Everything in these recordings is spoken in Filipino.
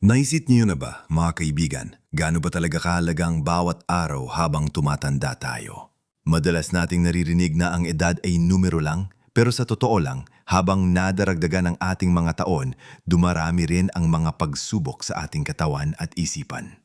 Naisip niyo na ba, mga kaibigan, gaano ba talaga kahalaga ang bawat araw habang tumatanda tayo? Madalas nating naririnig na ang edad ay numero lang, pero sa totoo lang, habang nadaragdagan ang ating mga taon, dumarami rin ang mga pagsubok sa ating katawan at isipan.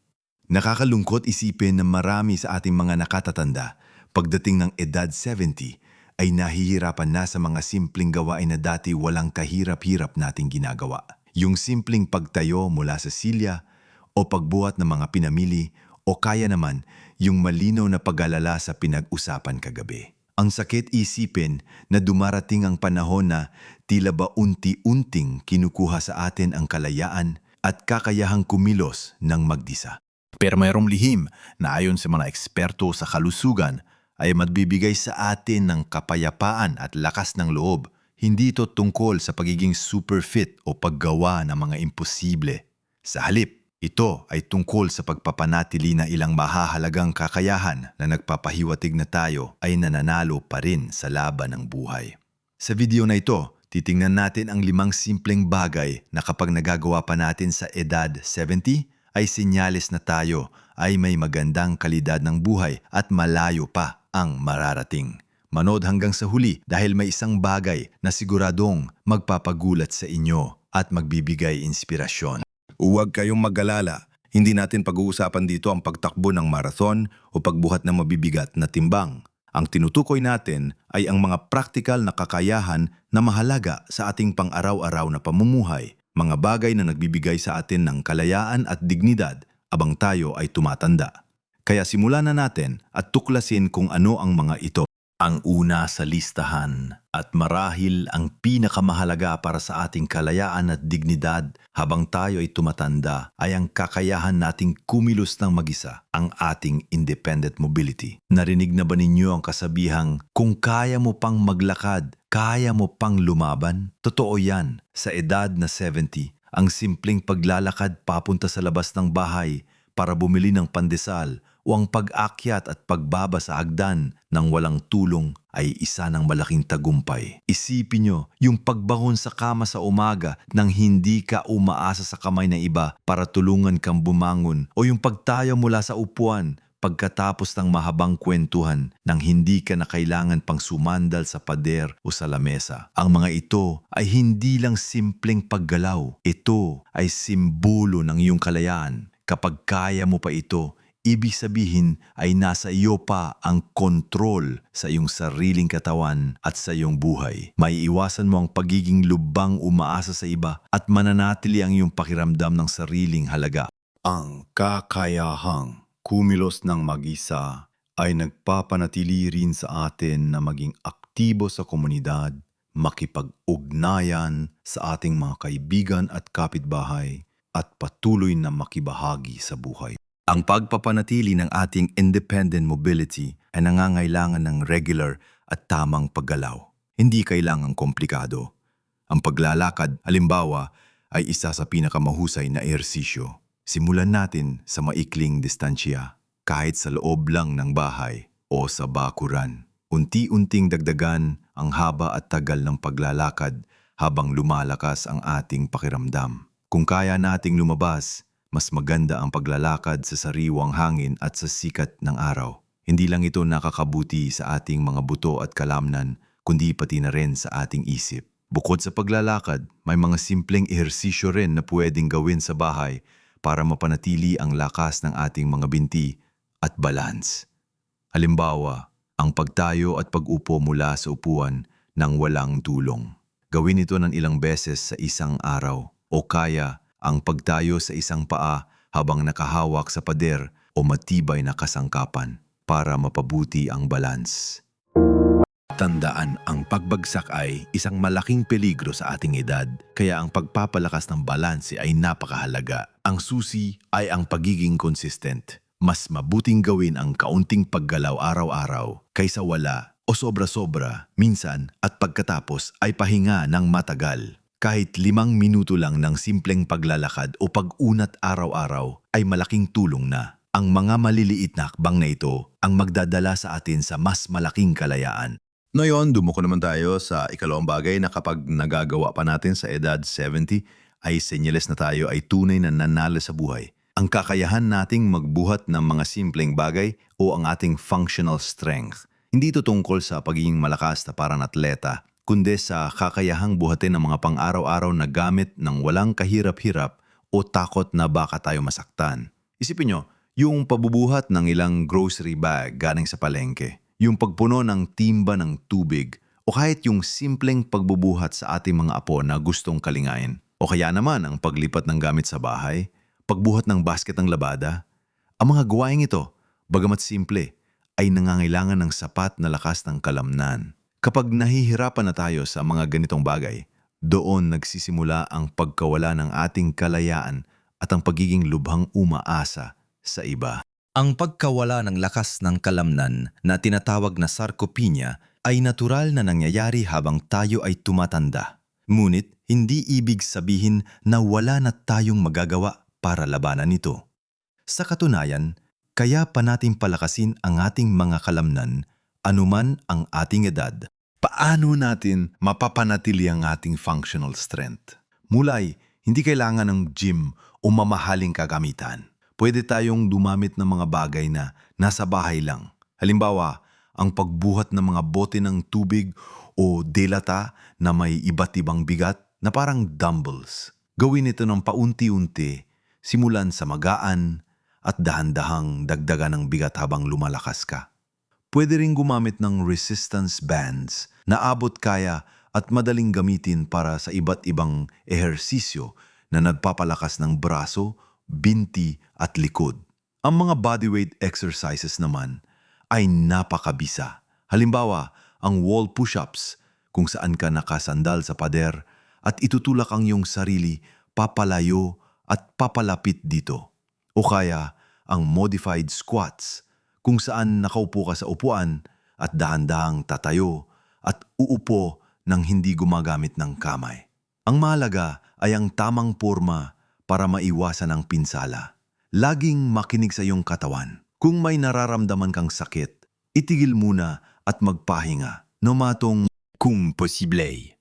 Nakakalungkot isipin na marami sa ating mga nakatatanda, pagdating ng edad 70, ay nahihirapan na sa mga simpleng gawain na dati walang kahirap-hirap nating ginagawa. Yung simpleng pagtayo mula sa silya o pagbuhat ng mga pinamili o kaya naman yung malinaw na pag-alala sa pinag-usapan kagabi. Ang sakit isipin na dumarating ang panahon na tila ba unti-unting kinukuha sa atin ang kalayaan at kakayahang kumilos ng magdisa. Pero mayroong lihim na ayon sa mga eksperto sa kalusugan ay magbibigay sa atin ng kapayapaan at lakas ng loob. Hindi ito tungkol sa pagiging super fit o paggawa ng mga imposible. Sa halip, ito ay tungkol sa pagpapanatili na ilang mahahalagang kakayahan na nagpapahiwatig na tayo ay nananalo pa rin sa laban ng buhay. Sa video na ito, titingnan natin ang limang simpleng bagay na kapag nagagawa pa natin sa edad 70 ay sinyalis na tayo ay may magandang kalidad ng buhay at malayo pa ang mararating. Manood hanggang sa huli dahil may isang bagay na siguradong magpapagulat sa inyo at magbibigay inspirasyon. Huwag kayong mag-alala. Hindi natin pag-uusapan dito ang pagtakbo ng marathon o pagbuhat ng mabibigat na timbang. Ang tinutukoy natin ay ang mga praktikal na kakayahan na mahalaga sa ating pang-araw-araw na pamumuhay, mga bagay na nagbibigay sa atin ng kalayaan at dignidad abang tayo ay tumatanda. Kaya simulan na natin at tuklasin kung ano ang mga ito. Ang una sa listahan at marahil ang pinakamahalaga para sa ating kalayaan at dignidad habang tayo ay tumatanda ay ang kakayahan nating kumilos ng mag-isa, ang ating independent mobility. Narinig na ba ninyo ang kasabihang, kung kaya mo pang maglakad, kaya mo pang lumaban? Totoo yan, sa edad na 70, ang simpleng paglalakad papunta sa labas ng bahay para bumili ng pandesal o ang pag-akyat at pagbaba sa hagdan ng walang tulong ay isa ng malaking tagumpay. Isipin nyo, yung pagbangon sa kama sa umaga nang hindi ka umaasa sa kamay ng iba para tulungan kang bumangon o yung pagtayo mula sa upuan pagkatapos ng mahabang kwentuhan nang hindi ka na kailangan pang sumandal sa pader o sa lamesa. Ang mga ito ay hindi lang simpleng paggalaw. Ito ay simbolo ng iyong kalayaan. Kapag kaya mo pa ito, ibig sabihin ay nasa iyo pa ang kontrol sa iyong sariling katawan at sa iyong buhay. May iwasan mo ang pagiging lubang umaasa sa iba at mananatili ang iyong pakiramdam ng sariling halaga. Ang kakayahang kumilos ng mag-isa ay nagpapanatili rin sa atin na maging aktibo sa komunidad, makipag-ugnayan sa ating mga kaibigan at kapitbahay, at patuloy na makibahagi sa buhay. Ang pagpapanatili ng ating independent mobility ay nangangailangan ng regular at tamang paggalaw. Hindi kailangang komplikado. Ang paglalakad, halimbawa, ay isa sa pinakamahusay na ehersisyo. Simulan natin sa maikling distansya, kahit sa loob lang ng bahay o sa bakuran. Unti-unting dagdagan ang haba at tagal ng paglalakad habang lumalakas ang ating pakiramdam. Kung kaya nating lumabas, mas maganda ang paglalakad sa sariwang hangin at sa sikat ng araw. Hindi lang ito nakakabuti sa ating mga buto at kalamnan, kundi pati na rin sa ating isip. Bukod sa paglalakad, may mga simpleng ehersisyo rin na pwedeng gawin sa bahay para mapanatili ang lakas ng ating mga binti at balance. Halimbawa, ang pagtayo at pag-upo mula sa upuan ng walang tulong. Gawin ito ng ilang beses sa isang araw o kaya ang pagtayo sa isang paa habang nakahawak sa pader o matibay na kasangkapan para mapabuti ang balance. Tandaan, ang pagbagsak ay isang malaking peligro sa ating edad, kaya ang pagpapalakas ng balanse ay napakahalaga. Ang susi ay ang pagiging consistent. Mas mabuting gawin ang kaunting paggalaw araw-araw kaysa wala o sobra-sobra, minsan at pagkatapos ay pahinga ng matagal. Kahit limang minuto lang ng simpleng paglalakad o pag-unat araw-araw ay malaking tulong na. Ang mga maliliit na akbang na ito ang magdadala sa atin sa mas malaking kalayaan. Ngayon, dumako naman tayo sa ikalawang bagay na kapag nagagawa pa natin sa edad 70 ay senyales na tayo ay tunay na nanalo sa buhay. Ang kakayahan nating magbuhat ng mga simpleng bagay o ang ating functional strength. Hindi ito tungkol sa pagiging malakas na parang atleta, kundi sa kakayahang buhatin ng mga pang-araw-araw na gamit ng walang kahirap-hirap o takot na baka tayo masaktan. Isipin nyo, yung pabubuhat ng ilang grocery bag galing sa palengke, yung pagpuno ng timba ng tubig, o kahit yung simpleng pagbubuhat sa ating mga apo na gustong kalingain. O kaya naman ang paglipat ng gamit sa bahay, pagbuhat ng basket ng labada. Ang mga gawaing ito, bagamat simple, ay nangangailangan ng sapat na lakas ng kalamnan. Kapag nahihirapan na tayo sa mga ganitong bagay, doon nagsisimula ang pagkawala ng ating kalayaan at ang pagiging lubhang umaasa sa iba. Ang pagkawala ng lakas ng kalamnan na tinatawag na sarcopenia ay natural na nangyayari habang tayo ay tumatanda. Ngunit hindi ibig sabihin na wala na tayong magagawa para labanan ito. Sa katunayan, kaya pa natin palakasin ang ating mga kalamnan anuman ang ating edad. Paano natin mapapanatili ang ating functional strength? Mulay, hindi kailangan ng gym o mamahaling kagamitan. Pwede tayong dumamit ng mga bagay na nasa bahay lang. Halimbawa, ang pagbuhat ng mga bote ng tubig o delata na may iba't ibang bigat na parang dumbbells. Gawin ito ng paunti-unti, simulan sa magaan at dahan-dahang dagdagan ng bigat habang lumalakas ka. Pwede ring gumamit ng resistance bands na abot kaya at madaling gamitin para sa iba't ibang ehersisyo na nagpapalakas ng braso, binti at likod. Ang mga bodyweight exercises naman ay napakabisa. Halimbawa, ang wall push-ups kung saan ka nakasandal sa pader at itutulak ang iyong sarili papalayo at papalapit dito. O kaya ang modified squats kung saan nakaupo ka sa upuan at dahan-dahang tatayo at uupo nang hindi gumagamit ng kamay. Ang mahalaga ay ang tamang porma para maiwasan ang pinsala. Laging makinig sa iyong katawan. Kung may nararamdaman kang sakit, itigil muna at magpahinga. Nomatong kung posible.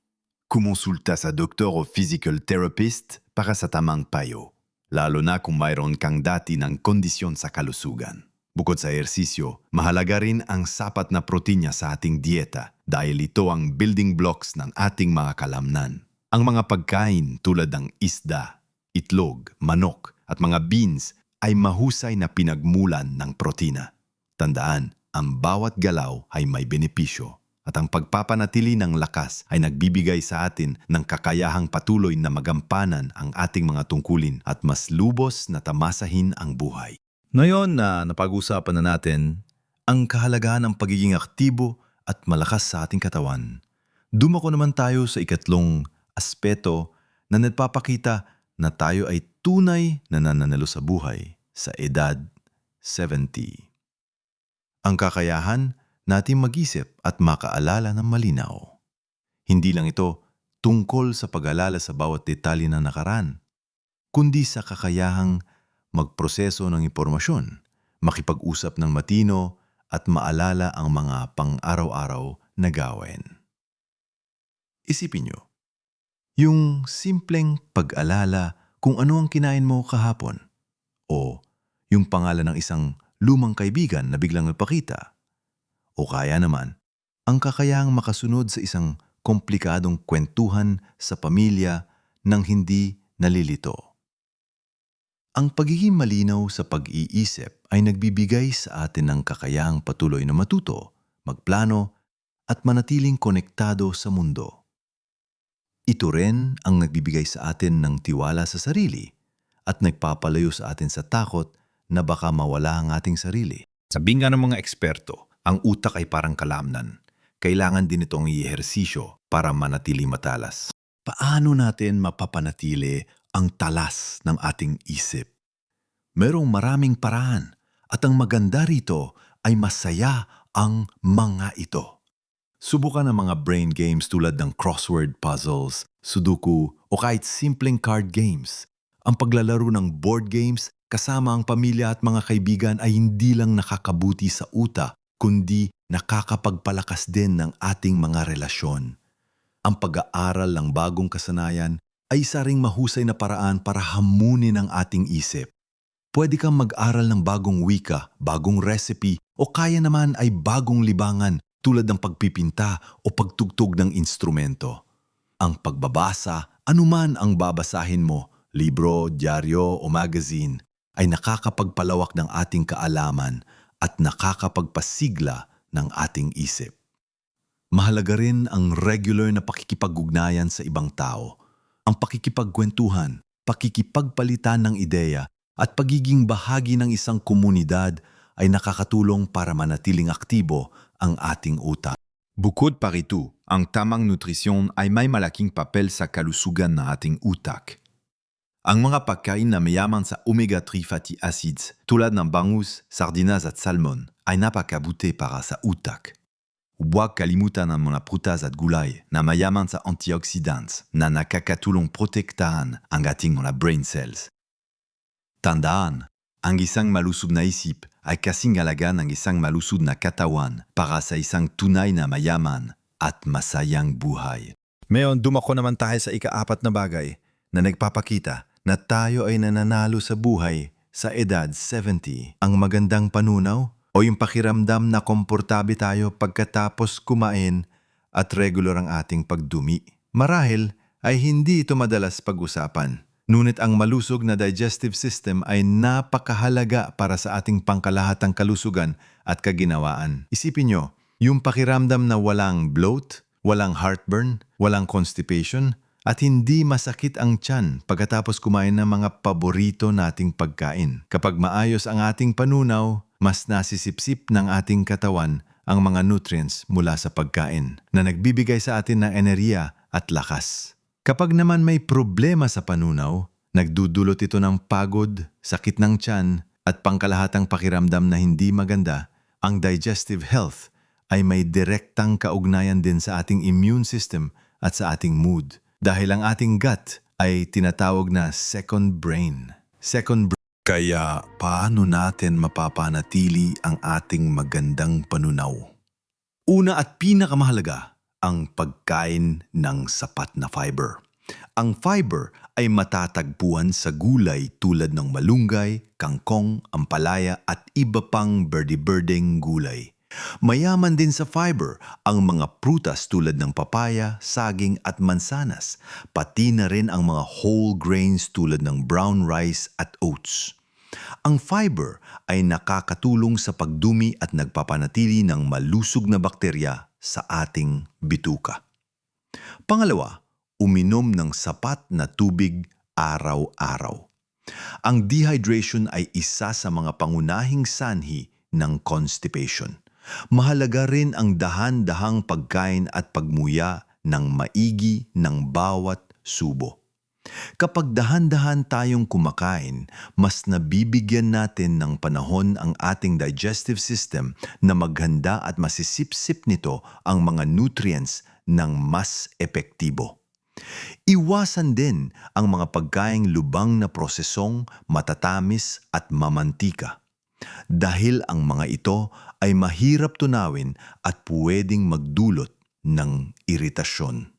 Kumonsulta sa doktor o physical therapist para sa tamang payo. Lalo na kung mayroon kang dati ng kondisyon sa kalusugan. Bukod sa ehersisyo, mahalaga rin ang sapat na protinya sa ating dieta dahil ito ang building blocks ng ating mga kalamnan. Ang mga pagkain tulad ng isda, itlog, manok at mga beans ay mahusay na pinagmulan ng protina. Tandaan, ang bawat galaw ay may benepisyo at ang pagpapanatili ng lakas ay nagbibigay sa atin ng kakayahang patuloy na magampanan ang ating mga tungkulin at mas lubos na tamasahin ang buhay. Ngayon na napag-usapan na natin ang kahalagahan ng pagiging aktibo at malakas sa ating katawan, dumako naman tayo sa ikatlong aspeto na nagpapakita na tayo ay tunay na nananalo sa buhay sa edad 70. Ang kakayahan natin mag-isip at makaalala ng malinaw. Hindi lang ito tungkol sa pag-alala sa bawat detalye ng nakaraan, kundi sa kakayahang magproseso ng impormasyon, makipag-usap ng matino at maalala ang mga pang-araw-araw na gawain. Isipin nyo, yung simpleng pag-alala kung ano ang kinain mo kahapon o yung pangalan ng isang lumang kaibigan na biglang nagpakita o kaya naman ang kakayahang makasunod sa isang komplikadong kwentuhan sa pamilya nang hindi nalilito. Ang pagiging malinaw sa pag-iisip ay nagbibigay sa atin ng kakayahang patuloy na matuto, magplano, at manatiling konektado sa mundo. Ito rin ang nagbibigay sa atin ng tiwala sa sarili at nagpapalayo sa atin sa takot na baka mawala ang ating sarili. Sabi nga ng mga eksperto, ang utak ay parang kalamnan. Kailangan din itong i-ehersisyo para manatili matalas. Paano natin mapapanatili ang talas ng ating isip? Merong maraming paraan at ang maganda rito ay masaya ang mga ito. Subukan ang mga brain games tulad ng crossword puzzles, sudoku o kahit simpleng card games. Ang paglalaro ng board games kasama ang pamilya at mga kaibigan ay hindi lang nakakabuti sa uta, kundi nakakapagpalakas din ng ating mga relasyon. Ang pag-aaral ng bagong kasanayan ay isa ring mahusay na paraan para hamunin ang ating isip. Pwede kang mag-aral ng bagong wika, bagong recipe, o kaya naman ay bagong libangan tulad ng pagpipinta o pagtugtog ng instrumento. Ang pagbabasa, anuman ang babasahin mo, libro, dyaryo o magazine, ay nakakapagpalawak ng ating kaalaman at nakakapagpasigla ng ating isip. Mahalaga rin ang regular na pakikipag-ugnayan sa ibang tao, ang pakikipagkwentuhan, pakikipagpalitan ng ideya at pagiging bahagi ng isang komunidad ay nakakatulong para manatiling aktibo ang ating utak. Bukod pa rito, ang tamang nutrisyon ay may malaking papel sa kalusugan ng ating utak. Ang mga pagkain na mayaman sa omega-3 fatty acids tulad ng bangus, sardinas at salmon ay napakabuti para sa utak. Huwag kalimutan ang mga prutas at gulay na mayaman sa antioxidants na nakakatulong protektahan ang ating mga brain cells. Tandaan, ang isang malusog na isip ay kasing halaga ng isang malusog na katawan para sa isang tunay na mayaman at masayang buhay. Ngayon, dumako naman tayo sa ikaapat na bagay na nagpapakita na tayo ay nananalo sa buhay sa edad 70. Ang magandang panunaw o yung pakiramdam na komportabe tayo pagkatapos kumain at regular ang ating pagdumi. Marahil ay hindi ito madalas pag-usapan. Ngunit ang malusog na digestive system ay napakahalaga para sa ating pangkalahatang kalusugan at kaginawaan. Isipin nyo, yung pakiramdam na walang bloat, walang heartburn, walang constipation, at hindi masakit ang tiyan pagkatapos kumain ng mga paborito nating pagkain. Kapag maayos ang ating panunaw, mas nasisipsip ng ating katawan ang mga nutrients mula sa pagkain na nagbibigay sa atin ng enerhiya at lakas. Kapag naman may problema sa panunaw, nagdudulot ito ng pagod, sakit ng tiyan at pangkalahatang pakiramdam na hindi maganda, ang digestive health ay may direktang kaugnayan din sa ating immune system at sa ating mood. Dahil ang ating gut ay tinatawag na second brain. Second brain. Kaya paano natin mapapanatili ang ating magandang panunaw? Una at pinakamahalaga, ang pagkain ng sapat na fiber. Ang fiber ay matatagpuan sa gulay tulad ng malunggay, kangkong, ampalaya at iba pang birdie-birding gulay. Mayaman din sa fiber ang mga prutas tulad ng papaya, saging at mansanas, pati na rin ang mga whole grains tulad ng brown rice at oats. Ang fiber ay nakakatulong sa pagdumi at nagpapanatili ng malusog na bakterya sa ating bituka. Pangalawa, uminom ng sapat na tubig araw-araw. Ang dehydration ay isa sa mga pangunahing sanhi ng constipation. Mahalaga rin ang dahan-dahang pagkain at pagmuya ng maigi ng bawat subo. Kapag dahan-dahan tayong kumakain, mas nabibigyan natin ng panahon ang ating digestive system na maghanda at masisipsip nito ang mga nutrients ng mas epektibo. Iwasan din ang mga pagkaing lubang na prosesong, matatamis at mamantika. Dahil ang mga ito ay mahirap tunawin at pwedeng magdulot ng iritasyon.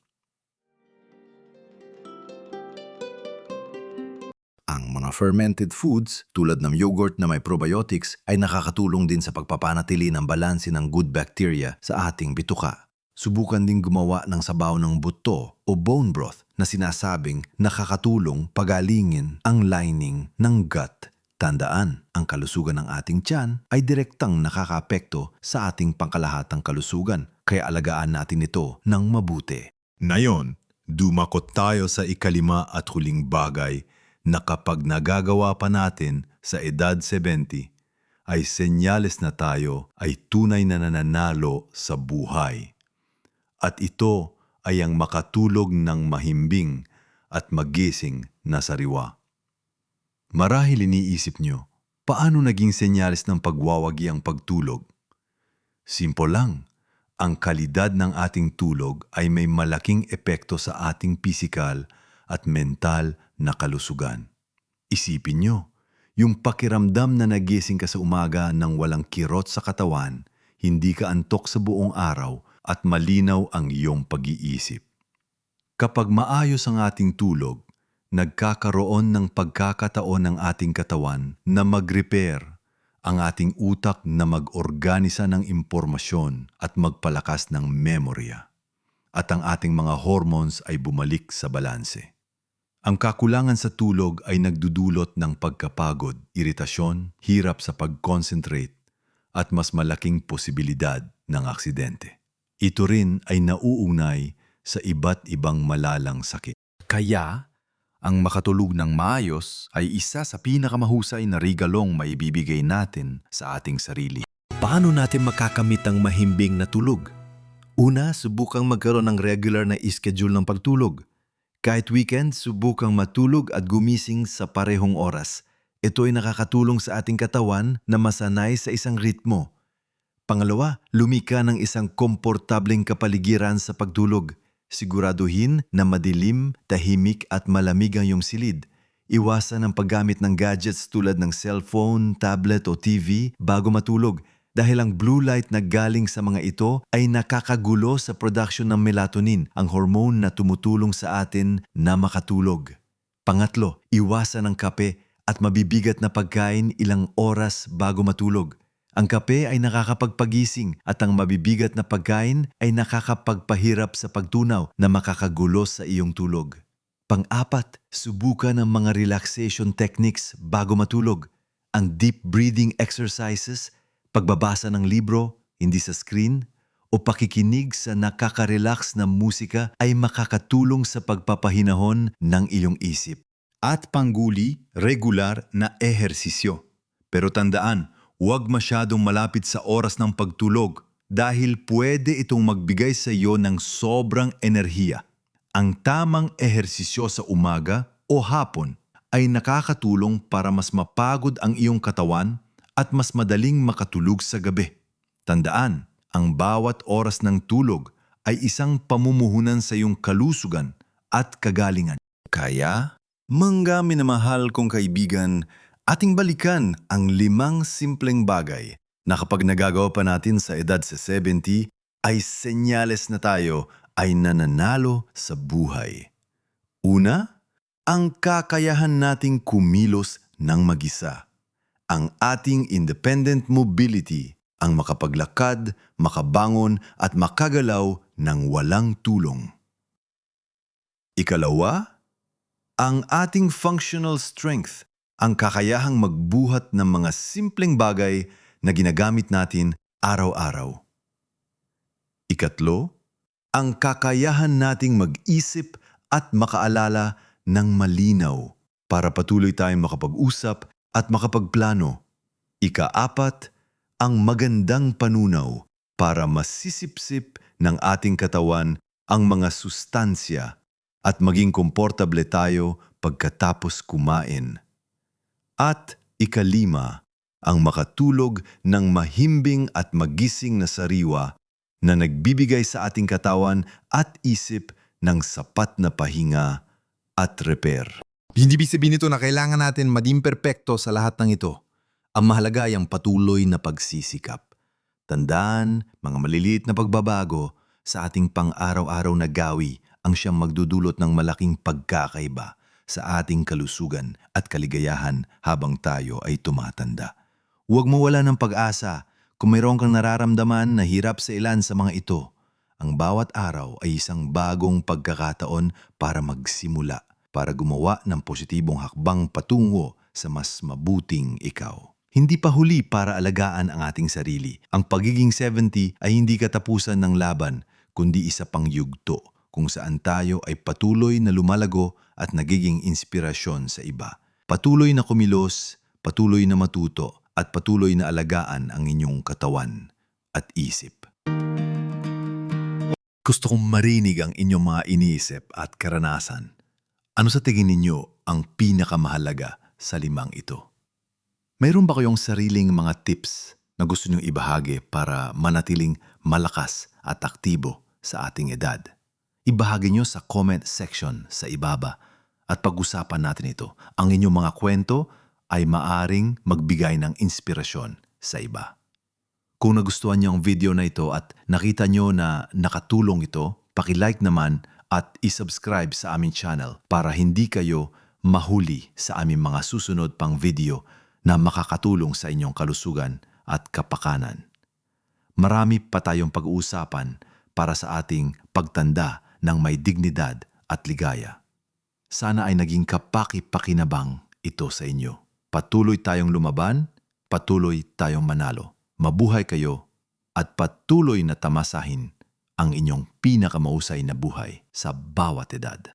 Mga fermented foods tulad ng yogurt na may probiotics ay nakakatulong din sa pagpapanatili ng balanse ng good bacteria sa ating bituka. Subukan din gumawa ng sabaw ng buto o bone broth na sinasabing nakakatulong pagalingin ang lining ng gut. Tandaan, ang kalusugan ng ating tiyan ay direktang nakakapekto sa ating pangkalahatang kalusugan, kaya alagaan natin ito ng mabuti. Ngayon, dumakot tayo sa ikalima at huling bagay na kapag nagagawa pa natin sa edad 70, ay senyales na tayo ay tunay na nananalo sa buhay. At ito ay ang makatulog ng mahimbing at magising na sariwa. Marahil iniisip nyo, paano naging senyales ng pagwawagi ang pagtulog? Simple lang, ang kalidad ng ating tulog ay may malaking epekto sa ating pisikal at mental na kalusugan. Isipin nyo, yung pakiramdam na nagising ka sa umaga ng walang kirot sa katawan, hindi ka antok sa buong araw at malinaw ang iyong pag-iisip. Kapag maayos ang ating tulog, nagkakaroon ng pagkakataon ng ating katawan na mag-repair ang ating utak na mag-organisa ng impormasyon at magpalakas ng memorya. At ang ating mga hormones ay bumalik sa balanse. Ang kakulangan sa tulog ay nagdudulot ng pagkapagod, iritasyon, hirap sa pag-concentrate, at mas malaking posibilidad ng aksidente. Ito rin ay nauunay sa iba't ibang malalang sakit. Kaya, ang makatulog ng maayos ay isa sa pinakamahusay na regalong maibibigay natin sa ating sarili. Paano natin makakamit ang mahimbing na tulog? Una, subukang magkaroon ng regular na schedule ng pagtulog. Kahit weekend, subukang matulog at gumising sa parehong oras. Ito ay nakakatulong sa ating katawan na masanay sa isang ritmo. Pangalawa, lumika ng isang komportableng kapaligiran sa pagtulog. Siguraduhin na madilim, tahimik at malamig ang iyong silid. Iwasan ang paggamit ng gadgets tulad ng cellphone, tablet o TV bago matulog dahil ang blue light na galing sa mga ito ay nakakagulo sa production ng melatonin, ang hormone na tumutulong sa atin na makatulog. Pangatlo, iwasan ang kape at mabibigat na pagkain ilang oras bago matulog. Ang kape ay nakakapagpagising at ang mabibigat na pagkain ay nakakapagpahirap sa pagtunaw na makakagulo sa iyong tulog. Pang-apat, subukan ang mga relaxation techniques bago matulog. Ang deep breathing exercises, pagbabasa ng libro, hindi sa screen, o pakikinig sa nakaka-relax na musika ay makakatulong sa pagpapahinahon ng iyong isip. At pangguli, regular na ehersisyo. Pero tandaan, huwag masyadong malapit sa oras ng pagtulog dahil pwede itong magbigay sa iyo ng sobrang enerhiya. Ang tamang ehersisyo sa umaga o hapon ay nakakatulong para mas mapagod ang iyong katawan at mas madaling makatulog sa gabi. Tandaan, ang bawat oras ng tulog ay isang pamumuhunan sa iyong kalusugan at kagalingan. Kaya, mangga minamahal kong kaibigan, ating balikan ang limang simpleng bagay na kapag nagagawa pa natin sa edad sa 70 ay senyales na tayo ay nananalo sa buhay. Una, ang kakayahan nating kumilos ng mag-isa. Ang ating independent mobility, ang makapaglakad, makabangon at makagalaw ng walang tulong. Ikalawa, ang ating functional strength, ang kakayahang magbuhat ng mga simpleng bagay na ginagamit natin araw-araw. Ikatlo, ang kakayahan nating mag-isip at makaalala ng malinaw para patuloy tayong makapag-usap at makapagplano. Ikaapat, ang magandang panunaw para masisipsip ng ating katawan ang mga sustansya at maging komportable tayo pagkatapos kumain. At ikalima, ang makatulog ng mahimbing at magising na sariwa na nagbibigay sa ating katawan at isip ng sapat na pahinga at repair. Hindi ibig sabihin nito na kailangan natin maging perpekto sa lahat ng ito. Ang mahalaga ay ang patuloy na pagsisikap. Tandaan, mga maliliit na pagbabago sa ating pang-araw-araw na gawi ang siyang magdudulot ng malaking pagkakaiba sa ating kalusugan at kaligayahan habang tayo ay tumatanda. Huwag mo wala ng pag-asa kung mayroon kang nararamdaman na hirap sa ilan sa mga ito. Ang bawat araw ay isang bagong pagkakataon para magsimula, para gumawa ng positibong hakbang patungo sa mas mabuting ikaw. Hindi pa huli para alagaan ang ating sarili. Ang pagiging 70 ay hindi katapusan ng laban, kundi isa pang yugto kung saan tayo ay patuloy na lumalago at nagiging inspirasyon sa iba. Patuloy na kumilos, patuloy na matuto, at patuloy na alagaan ang inyong katawan at isip. Gusto kong marinig ang inyong mga iniisip at karanasan. Ano sa tingin ninyo ang pinakamahalaga sa limang ito? Mayroon ba kayong sariling mga tips na gusto niyong ibahagi para manatiling malakas at aktibo sa ating edad? Ibahagi niyo sa comment section sa ibaba at pag-usapan natin ito. Ang inyong mga kwento ay maaring magbigay ng inspirasyon sa iba. Kung nagustuhan niyo ang video na ito at nakita niyo na nakatulong ito, paki-like naman at isubscribe sa aming channel para hindi kayo mahuli sa aming mga susunod pang video na makakatulong sa inyong kalusugan at kapakanan. Marami pa tayong pag-uusapan para sa ating pagtanda ng may dignidad at ligaya. Sana ay naging kapaki-pakinabang ito sa inyo. Patuloy tayong lumaban, patuloy tayong manalo. Mabuhay kayo at patuloy na tamasahin ang inyong pinakamausay na buhay sa bawat edad.